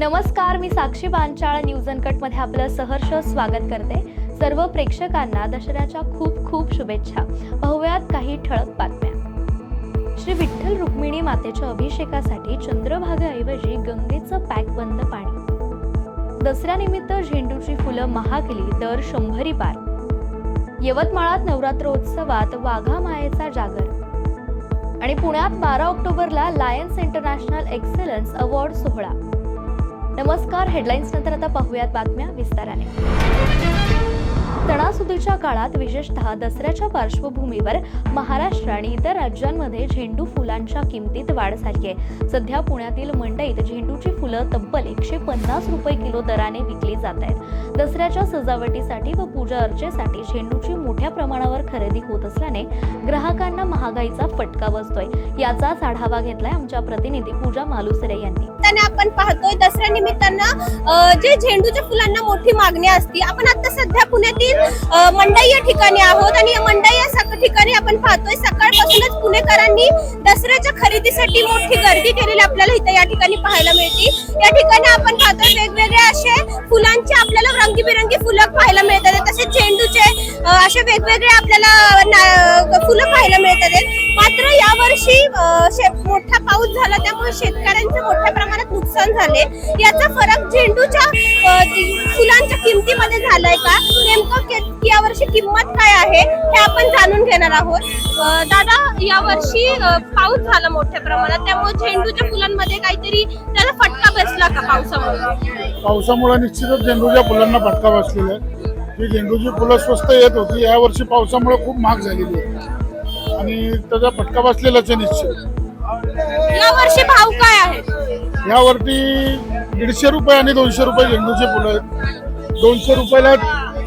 नमस्कार मी साक्षी बांचाळ. न्यूजमध्ये आपलं सहर्ष स्वागत करते. सर्व प्रेक्षकांना दसऱ्याच्या खूप खूप शुभेच्छा. पाहूयात काही ठळक बातम्या. श्री विठ्ठल रुक्मिणी मातेच्या अभिषेकासाठी चंद्रभागाऐवजी गंगेचं पॅक बंद पाणी. दसऱ्यानिमित्त झेंडूची फुलं महागली दर शंभरी पार. यवतमाळात नवरात्रोत्सवात वाघा मायेचा जागर. आणि पुण्यात बारा ऑक्टोबरला लायन्स इंटरनॅशनल एक्सलन्स अवॉर्ड सोहळा. नमस्कार हेडलाईन्स नंतर आता पाहूयात बातम्या विस्ताराने. सणासुदीच्या काळात विशेषतः दसऱ्याच्या पार्श्वभूमीवर महाराष्ट्र आणि इतर राज्यांमध्ये झेंडू फुलांच्या किमतीत वाढ झाली आहे सध्या पुण्यातील मंडईत झेंडूची फुलं तब्बल एकशे पन्नास रुपये किलो दराने विकली जात आहेत. दसऱ्याच्या सजावटीसाठी व पूजा अर्चेसाठी झेंडूची मोठ्या प्रमाणावर खरेदी होत असल्याने ग्राहकांना महागाईचा फटका बसतोय. याचाच आढावा घेतलाय आमच्या प्रतिनिधी पूजा मालुसरे यांनी. आपण पाहतोय दसऱ्या निमित्तानं जे झेंडूच्या फुलांना मोठी मागणी असते आपण आता सध्या पुण्यातील मंडई या ठिकाणी आहोत आणि या मंडई या ठिकाणी आपण पाहतोय सकाळपासूनच पुणेकरांनी दसऱ्याच्या खरेदीसाठी मोठी गर्दी केलेली आपल्याला इथे या ठिकाणी पाहायला मिळते. या ठिकाणी आपण पाहतोय वेगवेगळे असे फुलांचे आपल्याला रंगीबेरंगी फुलं पाहायला मिळतात. तसेच झेंडूचे असे वेगवेगळे आपल्याला फुलं पाहायला मिळतात. वर्षी मोठा पाऊस झाला त्यामुळे शेतकऱ्यांचे मोठ्या प्रमाणात नुकसान झाले. याचा फरक झेंडूच्या फुलांच्या किमतीमध्ये झालाय का? नेमकं यावर्षी किंमत काय आहे हे आपण जाणून घेणार आहोत. दादा यावर्षी पाऊस झाला मोठ्या प्रमाणात त्यामुळे झेंडूच्या फुलांमध्ये काहीतरी त्याला फटका बसला का पावसामुळे? पावसामुळे निश्चितच झेंडूच्या फुलांना फटका बसलेला आहे. ही झेंडूची फुलं स्वस्त येत होती यावर्षी पावसामुळे खूप महाग झालेली आहे. आणि त्याचा फटका बसलेलाच आहे निश्चित. यावर्षी भाव काय आहे? यावरती दीडशे रुपये आणि दोनशे रुपये झेंडूची फुलं आहेत. दोनशे रुपयाला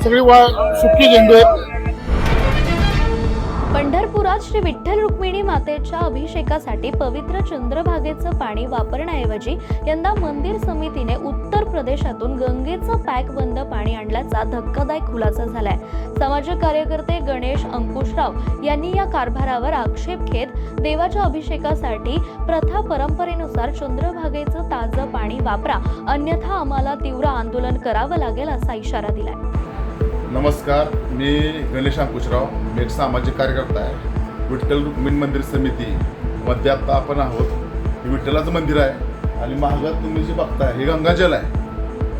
सगळी वा सुकी झेंडू आहेत. पंढरपुरात श्री विठ्ठल रुक्मिणी मातेच्या अभिषेकासाठी पवित्र चंद्रभागेचं पाणी वापरण्याऐवजी यंदा मंदिर समितीने उत्तर प्रदेशातून गंगेचं पॅक बंद पाणी आणल्याचा धक्कादायक खुलासा झालाय. सामाजिक कार्यकर्ते गणेश अंकुशराव यांनी या कारभारावर आक्षेप घेत देवाच्या अभिषेकासाठी प्रथा परंपरेनुसार चंद्रभागेचं ताजं पाणी वापरा अन्यथा आम्हाला तीव्र आंदोलन करावं लागेल असा इशारा दिलाय. नमस्कार मी गणेश अंकुशराव मी एक सामाजिक कार्यकर्ता आहे. विठ्ठल रुक्मिणी मंदिर समिती मध्ये आत्ता आपण आहोत. हे विठ्ठलाचं मंदिर आहे आणि महागात तुम्ही जे बघताय हे गंगाजल आहे.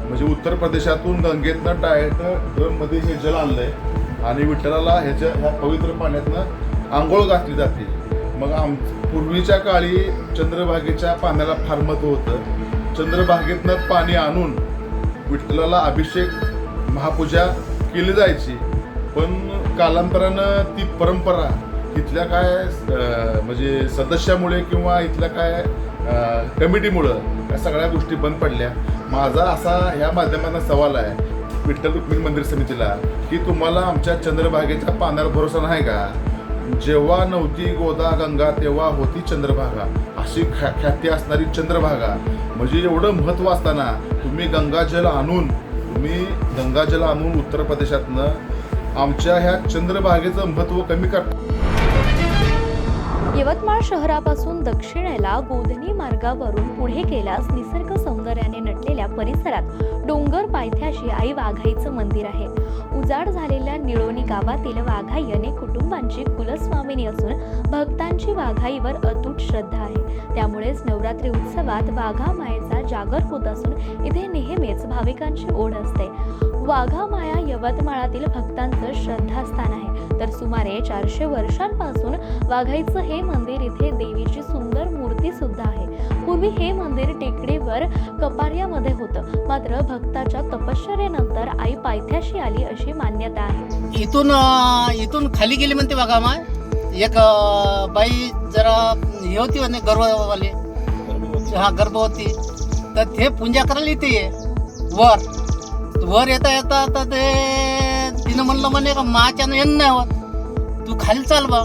म्हणजे उत्तर प्रदेशातून गंगेतनं डायरेक्ट ड्रममध्ये हे जल आणलं आहे आणि विठ्ठलाला ह्याच्या ह्या पवित्र पाण्यातनं आंघोळ घातली जाते. मग आम पूर्वीच्या काळी चंद्रभागेच्या पाण्याला फार महत्त्व होतं. चंद्रभागेतनं पाणी आणून विठ्ठलाला अभिषेक महापूजा केली जायची. पण कालांतरानं ती परंपरा इथल्या काय म्हणजे सदस्यामुळे किंवा इथल्या काय कमिटीमुळं या सगळ्या गोष्टी बंद पडल्या. माझा असा ह्या माध्यमांना सवाल आहे विठ्ठल रुक्मिणी मंदिर समितीला की तुम्हाला आमच्या चंद्रभागेच्या पाण्यावर भरोसा नाही का? जेव्हा नव्हती गोदा गंगा तेव्हा होती चंद्रभागा. अशी ख्या ख्याती असणारी चंद्रभागा. म्हणजे एवढं महत्त्व असताना तुम्ही गंगाजल आणून तुम्ही गंगाजल आणून उत्तर प्रदेशातनं आमच्या ह्या चंद्रभागेचं महत्त्व कमी करतो. यवतमाळ शहरापासून दक्षिणेला गोधनी मार्गावरून पुढे गेल्यास निसर्ग सौंदर्याने नटलेल्या परिसरात डोंगर पायथ्याशी आई वाघाईचं मंदिर आहे. उजाड झालेल्या निळोणी गावातील वाघाई अनेक कुटुंबांची कुलस्वामिनी असून भक्तांची वाघाईवर अतूट श्रद्धा आहे. त्यामुळेच नवरात्री उत्सवात वाघा मायेचा जागर होत असून इथे नेहमीच भाविकांची ओढ असते. वाघा माया यवतमाळातील भक्तांचं श्रद्धास्थान आहे. तर सुमारे चारशे वर्षांपासून वाघाईचं हे मंदिर इथे देवीची सुंदर मूर्ती सुद्धा आहे. पूर्वी हे मंदिर टेकडीवर कपार्यामध्ये होतं. मात्र भक्ताच्या तपश्चर्येनंतर आई पायथ्याशी आली अशी मान्यता आहे. इथून इथून खाली गेली म्हणते बघा माय एक बाई जरा हे होती म्हणे गर्भवाली हा गर्भवती. तर ते पूजा करायला इथे वर. वर येता येता आता ते तिनं म्हणलं म्हणे का माच्यानं येण नाही होत. तू खाली चाल बा.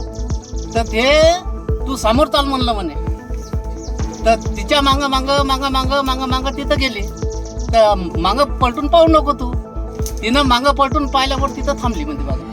तर ते तू समोर चाल म्हणलं म्हणे. तर तिच्या मागं मागं मागं मागं मागं मागं तिथं गेली. तर मागं पलटून पाहू नको तू. तिनं मागं पलटून पाहिल्यावर तिथं थांबली म्हणते बघा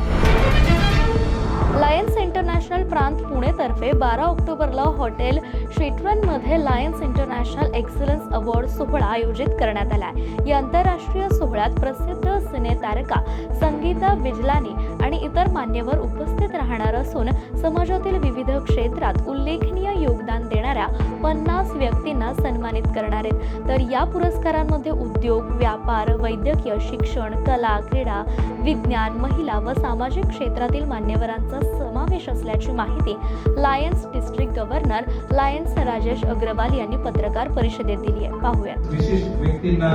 लायन्स इंटरनॅशनल प्रांत पुणेतर्फे बारा ऑक्टोबरला हॉटेल क्षेत्रांमध्ये लायन्स इंटरनॅशनल एक्सलन्स अवॉर्ड सोहळा आयोजित करण्यात आला आहे या आंतरराष्ट्रीय सोहळ्यात प्रसिद्ध सिने तारका संगीता बिजलानी आणि इतर मान्यवर उपस्थित राहणार असून समाजातील विविध क्षेत्रात उल्लेखनीय योगदान देणाऱ्या पन्नास व्यक्तींना सन्मानित करणार आहेत. तर या पुरस्कारांमध्ये उद्योग व्यापार वैद्यकीय शिक्षण कला क्रीडा विज्ञान महिला व सामाजिक क्षेत्रातील मान्यवरांचा समावेश असल्याची माहिती Lions district governor Lions Rajesh Agarwal यांनी पत्रकार परिषदेत दिली आहे. पाहूया विशिष्ट व्यक्तींना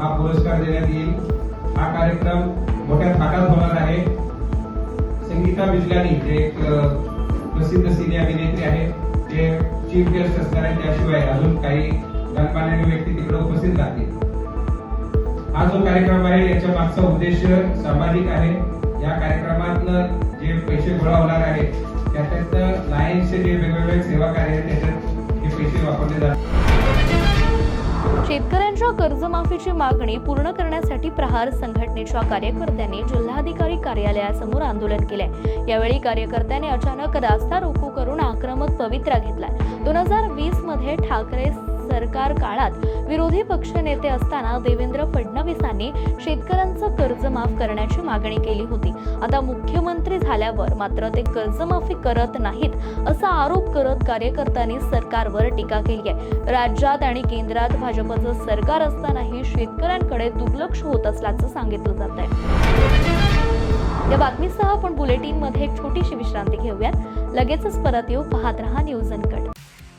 हा पुरस्कार देण्यात येईल. हा कार्यक्रम मोठ्या थाटात होणार आहे. संगीता बिजलानी जे एक प्रसिद्ध सिने अभिनेत्री आहे जे चीफ गेस्ट असणार आहे त्याशिवाय अजून काही गणमान्य व्यक्ती तिकडे उपस्थित राहतील. हा जो कार्यक्रम आहे याच्या मागचा उद्देश सामाजिक आहे. या कार्यक्रमातनं जे पैसे गोळा होणार आहेत त्याच्यात लायन्सचे जे वेगवेगळे सेवा कार्य त्याच्यात हे पैसे वापरले जातात. शेतकऱ्यांच्या कर्जमाफीची मागणी पूर्ण करण्यासाठी प्रहार संघटनेच्या कार्यकर्त्यांनी जिल्हाधिकारी कार्यालयासमोर आंदोलन केले यावेळी कार्यकर्त्यांनी अचानक रास्ता रोको करून आक्रमक पवित्रा घेतला दोन हजार वीसमध्ये ठाकरे सरकार काळात विरोधी पक्षनेते असताना देवेंद्र फडणवीसांनी शेतकऱ्यांचं कर्ज माफ करण्याची मागणी केली होती. आता मुख्यमंत्री झाल्यावर मात्र ते कर्जमाफी करत नाहीत असा आरोप करत कार्यकर्त्यांनी सरकारवर टीका केली आहे. राज्यात आणि केंद्रात भाजपचं सरकार असतानाही शेतकऱ्यांकडे दुर्लक्ष होत असल्याचं सांगितलं जात आहे. या बातमीसह आपण बुलेटिनमध्ये एक छोटीशी विश्रांती घेऊयात. लगेचच परत येऊ. पाहत रहा न्यूज अनकट.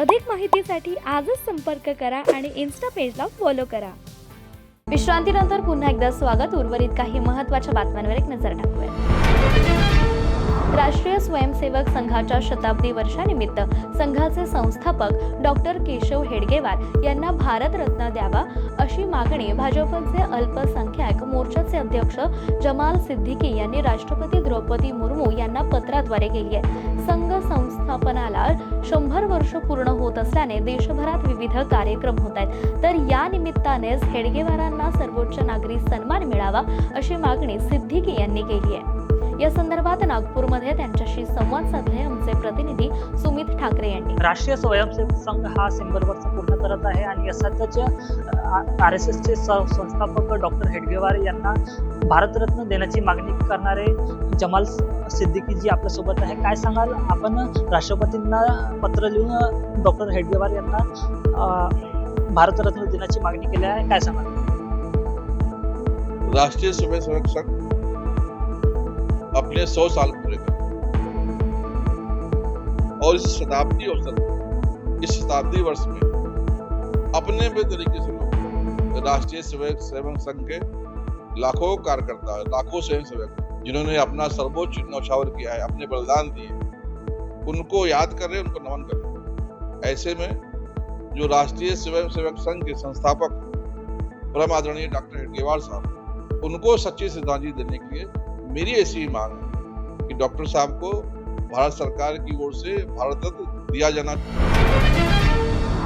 अधिक माहितीसाठी आजच संपर्क करा आणि इन्स्टा पेजला फॉलो करा. विश्रांतीनंतर पुन्हा एकदा स्वागत. उर्वरित काही महत्त्वाच्या बातम्यांवर एक नजर टाकूया राष्ट्रीय स्वयंसेवक संघाच्या शताब्दी वर्षानिमित्त संघाचे संस्थापक डॉक्टर केशव हेडगेवार यांना भारतरत्न द्यावा अशी मागणी भाजपचे अल्पसंख्याक मोर्चाचे अध्यक्ष जमाल सिद्दीकी यांनी राष्ट्रपती द्रौपदी मुर्मू यांना पत्राद्वारे केली आहे. संघ संस्थापनाला शंभर वर्ष पूर्ण होत असल्याने देशभरात विविध कार्यक्रम होत आहेत. तर या निमित्तानेच हेडगेवारांना सर्वोच्च नागरी सन्मान मिळावा अशी मागणी सिद्दीकी यांनी केली आहे. या संदर्भात नागपूरमध्ये त्यांच्याशी संवाद साधले आमचे प्रतिनिधी सुमित ठाकरे यांनी. राष्ट्रीय स्वयंसेवक संघ हा शंभर वर्ष पूर्ण करत आहे आणि सध्याच्या आर एस एसचे संस्थापक डॉक्टर हेडगेवार यांना भारतरत्न देण्याची मागणी करणारे जमाल सिद्दीकी जी आपल्यासोबत आहे. काय सांगाल? आपण राष्ट्रपतींना पत्र लिहून डॉक्टर हेडगेवार यांना भारतरत्न देण्याची मागणी केली आहे. काय सांगाल? राष्ट्रीय स्वयंसेवक संघ अपने सौ साल पूरे कर और इस शताब्दी अवसर इस शताब्दी वर्ष में अपने भी तरीके से लोग राष्ट्रीय स्वयं सेवक संघ के लाखों कार्यकर्ता, लाखों स्वयं सेवक जिन्होंने अपना सर्वोच्च नौछावर किया है, अपने बलिदान दिए उनको याद कर रहे उनको नमन कर रहे ऐसे में जो राष्ट्रीय स्वयं सेवक संघ के संस्थापक परम आदरणीय डॉक्टर हेडगेवार साहब, उनको सच्ची श्रद्धांजलि देने के लिए मेरी ऐसी ही मांग है कि डॉक्टर साहब को भारत सरकार की ओर से भारत रत्न दिया जाना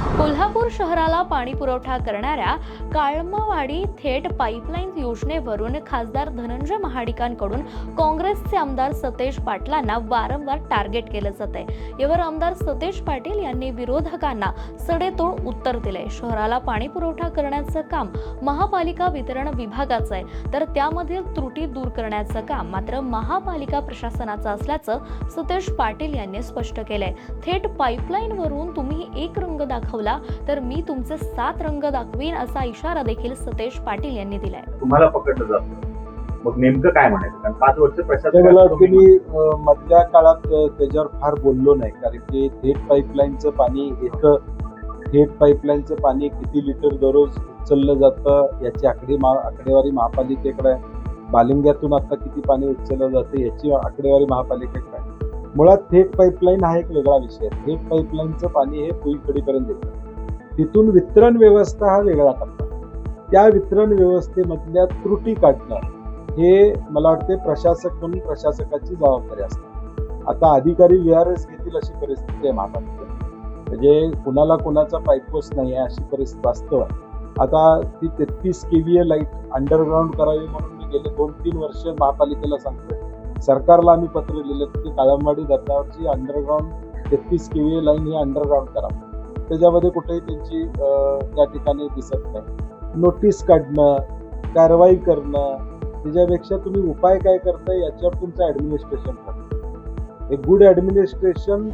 कोल्हापूर शहराला पाणी पुरवठा करणाऱ्या काळमावाडी थेट पाईपलाईन योजनेवरून खासदार धनंजय महाडिकांकडून काँग्रेसचे आमदार सतेज पाटलांना वारंवार टार्गेट केलं जात आहे यावर आमदार सतेज पाटील यांनी विरोधकांना सडेतोड उत्तर दिले शहराला पाणी पुरवठा करण्याचं काम महापालिका वितरण विभागाचं आहे. तर त्यामधील त्रुटी दूर करण्याचं काम मात्र महापालिका प्रशासनाचं असल्याचं सतेज पाटील यांनी स्पष्ट केलंय. थेट पाईपलाईनवरून तुम्ही एक रंग दाखवला तर मी तुमचे सात रंग दाखवीन असा इशारा देखील सतेज पाटील यांनी दिलाय. तुम्हाला पकडलं जातं मग नेमकं काय म्हणायचं? कारण पाच वर्ष ते मला वाटतं प्रशासन मी अं, मधल्या काळात त्याच्यावर फार बोललो नाही. कारण की थेट पाईपलाईनचं पाणी इतकं थेट पाईपलाईनचं पाणी किती लिटर दररोज उचललं जातं याची आकडे मा आकडेवारी महापालिकेकडे आहे. बालिंग्यातून आता किती पाणी उचललं जातं याची आकडेवारी महापालिकेकडे आहे. मुळात थेट पाईपलाईन हा एक वेगळा विषय. आहे थेट पाईपलाईनचं पाणी हे पुईखडीपर्यंत येतं. तिथून वितरण व्यवस्था हा वेगळा टप्पा त्या वितरण व्यवस्थेमधल्या त्रुटी काढणं हे मला वाटते प्रशासक म्हणून प्रशासकाची जबाबदारी असते. आता अधिकारी व्ही आर एस घेतील अशी परिस्थिती आहे महापालिकेत. म्हणजे कुणाला कुणाचा पाईपोस नाही आहे अशी परिस्थिती वास्तव आहे. आता ती तेहतीस K V A light underground करावी म्हणून मी गेले दोन तीन वर्ष महापालिकेला सांगतोय. सरकारला आम्ही पत्र लिहिले की काळंबाडी धरणावरची अंडरग्राऊंड तेहतीस के व्ही ए लाईन ही अंडरग्राऊंड करा. त्याच्यामध्ये कुठेही त्यांची त्या ठिकाणी दिसत नाही. नोटीस काढणं कारवाई करणं त्याच्यापेक्षा तुम्ही उपाय काय करताय याच्यावर तुमचं ऍडमिनिस्ट्रेशन ठरतं एक गुड ऍडमिनिस्ट्रेशन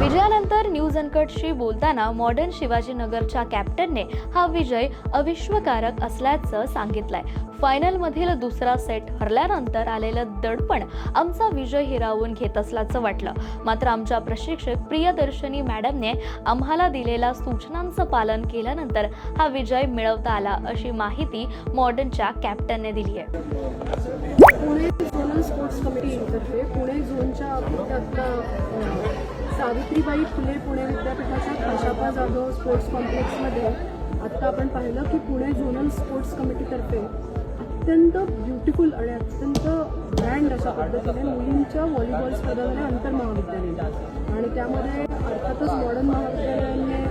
विजयानंतर न्यूज बोलताना मॉडर्न शिवाजीनगरच्या कॅप्टनने हा विजय अविश्वकारक असल्याचं सांगितलंय. फायनलमधील दुसरा सेट हरल्यानंतर आलेलं दडपण आमचा विजय हिरावून घेत असल्याचं वाटलं. मात्र आमच्या प्रशिक्षक प्रियदर्शनी मॅडमने आम्हाला दिलेल्या सूचनांचं पालन केल्यानंतर हा विजय मिळवता आला अशी माहिती मॉडर्नच्या कॅप्टनने दिली आहे. पुणे झोनल स्पोर्ट्स कमिटीतर्फे पुणे झोनच्या सावित्रीबाई फुले पुणे विद्यापीठाच्या खाशापा जाधव स्पोर्ट्स कॉम्प्लेक्समध्ये आत्ता आपण पाहिलं की पुणे झोनल स्पोर्ट्स कमिटीतर्फे अत्यंत ब्युटिफुल आणि अत्यंत ग्रँड अशा पद्धतीने मुलींच्या व्हॉलीबॉल स्पर्धा झाल्या आंतरमहाविद्यालयीन आणि त्यामध्ये अर्थातच मॉडर्न महाविद्यालयाने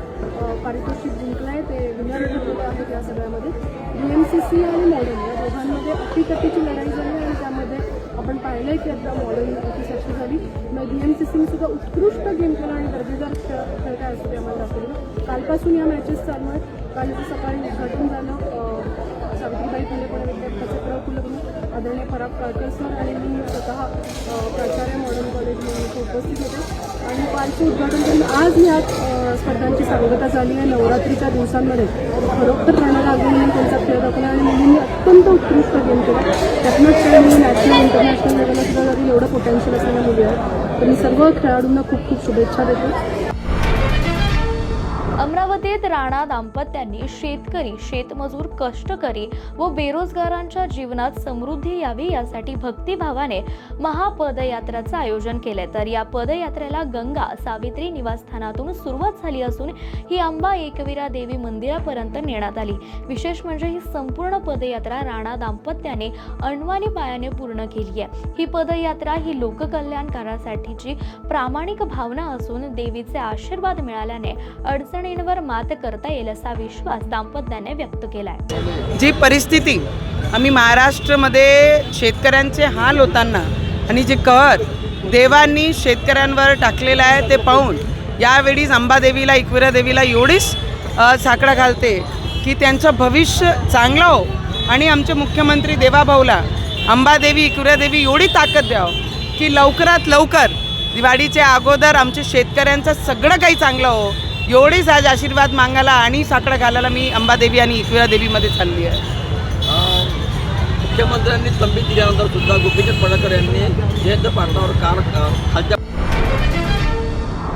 पारितोषिक जिंकलं आहे ते विनर ठरलेले आहेत या सगळ्यामध्ये. बी एम सी सी आणि मॉडर्न या दोघांमध्ये अटीतटीची लढाई झाली आणि त्यामध्ये आपण पाहिलं आहे की आता मॉडर्न अटीसाठी झाली मग बी एम सी सुद्धा उत्कृष्ट गेम केला आणि दर्जेदार खेळ खेळ काय असतो ते आम्हाला दाखवलं कालपासून या मॅचेस चालू आहेत. काल सकाळी उद्घाटन झालं सावित्रीबाई फुले पुणे विद्यापीठाचे प्र कुलगुरू आदरणीय पराग काळकर सर आणि मी स्वतः प्राचार्य मॉडर्न कॉलेजमध्ये उपस्थित होते. आणि पालचं उद्घाटन करून आज ह्या स्पर्धांची सांगता झाली आहे. नवरात्रीच्या दिवसांमध्ये खरोखर प्रणय लागून त्यांचा खेळ दाखवला आणि मुलींनी अत्यंत उत्कृष्ट गेम केला. त्यातनंच त्यांनी नॅशनल इंटरनॅशनल लेवलला सुद्धा जरी एवढं पोटेन्शियल असलेल्या मुली आहेत तर मी सर्व खेळाडूंना खूप खूप शुभेच्छा देते. अमरावतीत राणा दाम्पत्यांनी शेतकरी शेतमजूर कष्टकरी व बेरोजगारांच्या जीवनात समृद्धी यावी यासाठी भक्तिभावाने महापदयात्राचं आयोजन केले. तर या पदयात्रेला गंगा सावित्री निवासस्थानातून सुरुवात झाली असून ही अंबा एकविरा देवी मंदिरापर्यंत नेण्यात आली. विशेष म्हणजे ही संपूर्ण पदयात्रा राणा दाम्पत्याने अणवानी पायाने पूर्ण केली आहे. ही पदयात्रा ही लोककल्याणकारासाठीची प्रामाणिक भावना असून देवीचे आशीर्वाद मिळाल्याने अडचण अडचणींवर मात करता येईल असा विश्वास दाम्पत्याने व्यक्त केलाय. जी परिस्थिती आम्ही महाराष्ट्रामध्ये शेतकऱ्यांचे हाल होताना आणि जे कहर देवांनी शेतकऱ्यांवर टाकलेलं आहे ते पाहून यावेळीच अंबादेवीला इक्विरा देवीला एवढीच साकडा घालते की त्यांचं भविष्य चांगलं हो आणि आमचे मुख्यमंत्री देवाभाऊला अंबादेवी एकविरा देवी एवढी ताकद द्यावं की लवकरात लवकर दिवाळीच्या अगोदर आमच्या शेतकऱ्यांचं सगळं काही चांगलं हो. एवढीच आज आशीर्वाद मागायला आणि साकडं घालायला मी अंबादेवी आणि एकविरा देवीमध्ये चालली आहे. मुख्यमंत्र्यांनी तंबी दिल्यानंतर सुद्धा गोपीचंद पडळकर यांनी जयंत पाटलावर कार खालच्या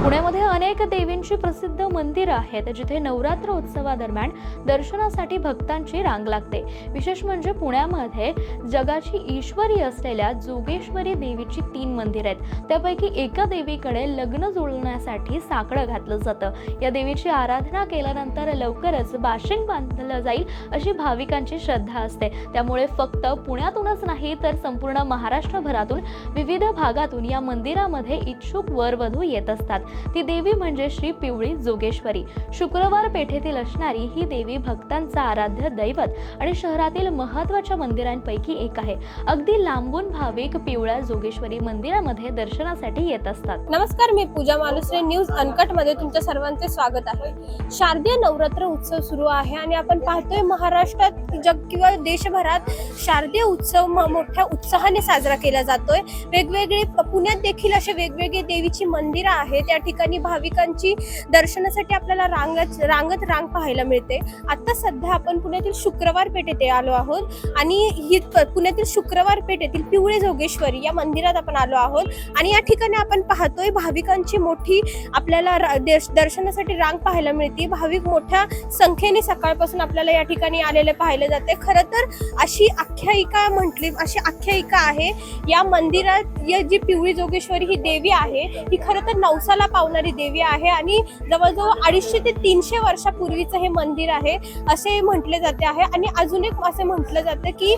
पुण्यामध्ये अनेक देवींची प्रसिद्ध मंदिरं आहेत जिथे नवरात्र उत्सवादरम्यान दर्शनासाठी भक्तांची रांग लागते. विशेष म्हणजे पुण्यामध्ये जगाची ईश्वरी असलेल्या जोगेश्वरी देवीची तीन मंदिरं आहेत. त्यापैकी एका देवीकडे लग्न जुळण्यासाठी साकडं घातलं जातं. या देवीची आराधना केल्यानंतर लवकरच बाशिंग बांधलं जाईल अशी भाविकांची श्रद्धा असते. त्यामुळे फक्त पुण्यातूनच नाही तर संपूर्ण महाराष्ट्रभरातून विविध भागातून या मंदिरामध्ये इच्छुक वरवधू येत असतात. ती देवी म्हणजे श्री पिवळी जोगेश्वरी. शुक्रवार पेठेतील असणारी ही देवी भक्तांचा आराध्य दैवत आणि शहरातील महत्त्वाच्या मंदिरांपैकी एक आहे. अगदी लांबून भाविक पिवळ्या जोगेश्वरी मंदिरामध्ये दर्शनासाठी येत असतात. नमस्कार मी पूजा मालुसरे न्यूज अनकटमध्ये तुमच्या सर्वांचे स्वागत आहे. शारदीय नवरात्र उत्सव सुरू आहे आणि आपण पाहतोय महाराष्ट्रात जग किंवा देशभरात शारदीय उत्सव मोठ्या उत्साहाने साजरा केला जातोय. वेगवेगळे पुण्यात देखील असे वेगवेगळे देवीची मंदिरं आहेत. त्या ठिकाणी भाविक भाविकांची दर्शनासाठी आपल्याला रांगत रांगत रांग पाहायला मिळते. आता सध्या आपण पुण्यातील शुक्रवार पेठ येथे आलो आहोत आणि ही पुण्यातील शुक्रवार पेठ येथील पिवळे जोगेश्वरी या मंदिरात आपण आलो आहोत आणि या ठिकाणी आपण पाहतोय भाविकांची मोठी आपल्याला दर्शनासाठी रांग पाहायला मिळते. भाविक मोठ्या संख्येने सकाळपासून आपल्याला या ठिकाणी आलेले पाहिले जाते. खरं तर अशी आख्यायिका म्हटली अशी आख्यायिका आहे या मंदिरात या जी पिवळी जोगेश्वरी ही देवी आहे ही खरं तर नवसाला पावणारी देवी आहे आणि जवळजवळ अडीचशे ते तीनशे वर्षापूर्वीचं हे मंदिर आहे असे म्हटले जाते आहे. आणि अजून एक असे म्हटलं जातं की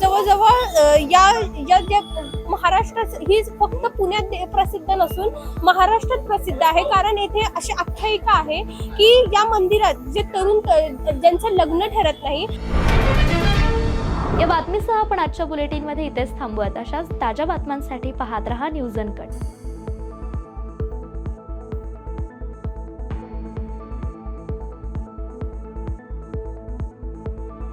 जवळजवळ या या ज्या महाराष्ट्रात ही फक्त पुण्यात प्रसिद्ध नसून महाराष्ट्रात प्रसिद्ध आहे. कारण येथे अशी आख्यायिका आहे की या मंदिरात जे तरुण ज्यांचं लग्न ठरत नाही. या बातमीसह आपण आजच्या बुलेटिनमध्ये इथेच थांबूयात. अशाच ताज्या बातम्यांसाठी पाहत रहा न्यूज अनकट.